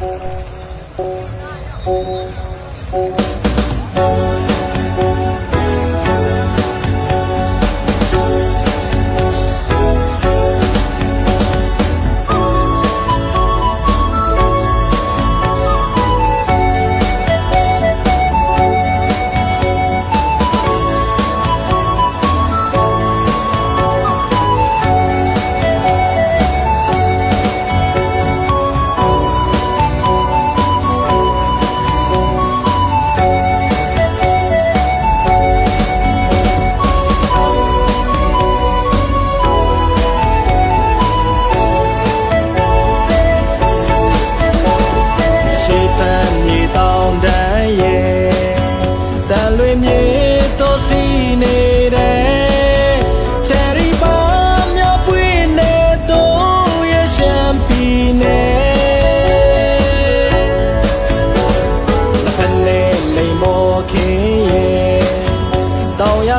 Oh,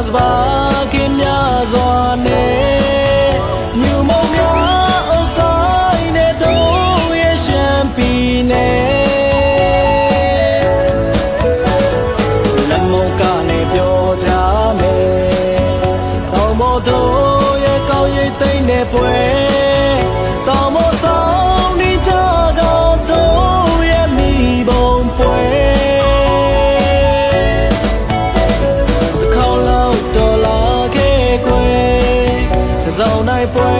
စပါခင်များစွာနဲ့ညမုံများအဆိုင်နဲ့တို့ရဲ့ရှမ်ပီနဲ့လက်မုံကနေပြောကြမယ်တောင်မတို့ရဲ့ကောင်းရိပ်သိမ့်တဲ့ပွဲတောင်မဆိုင် my brain.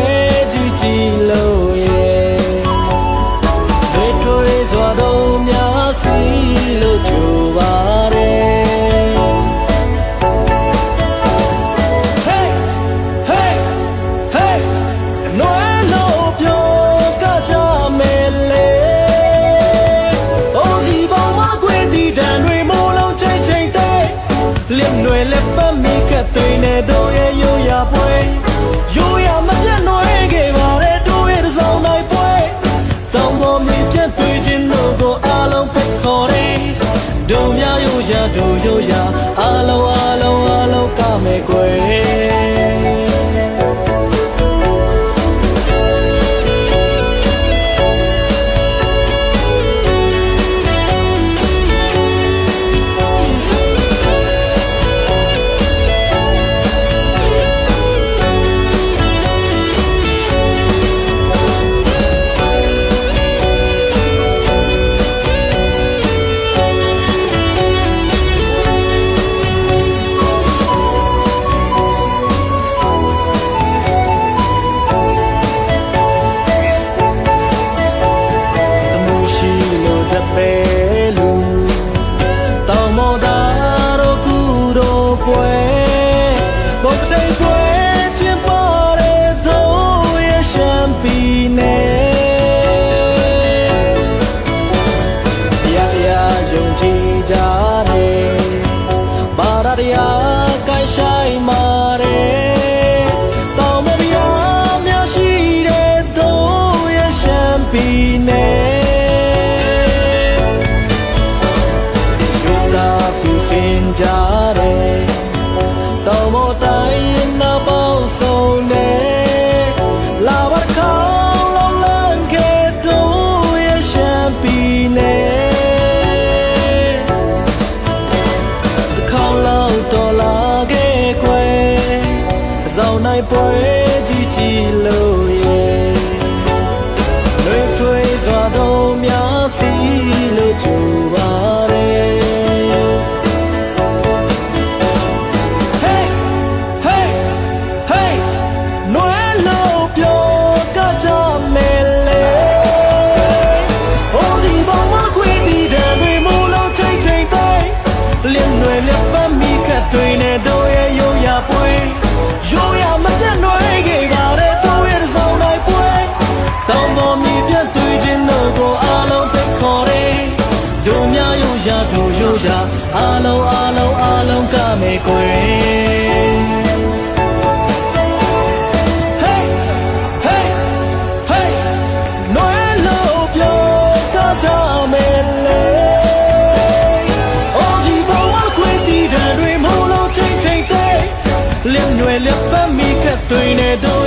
lip and make a twin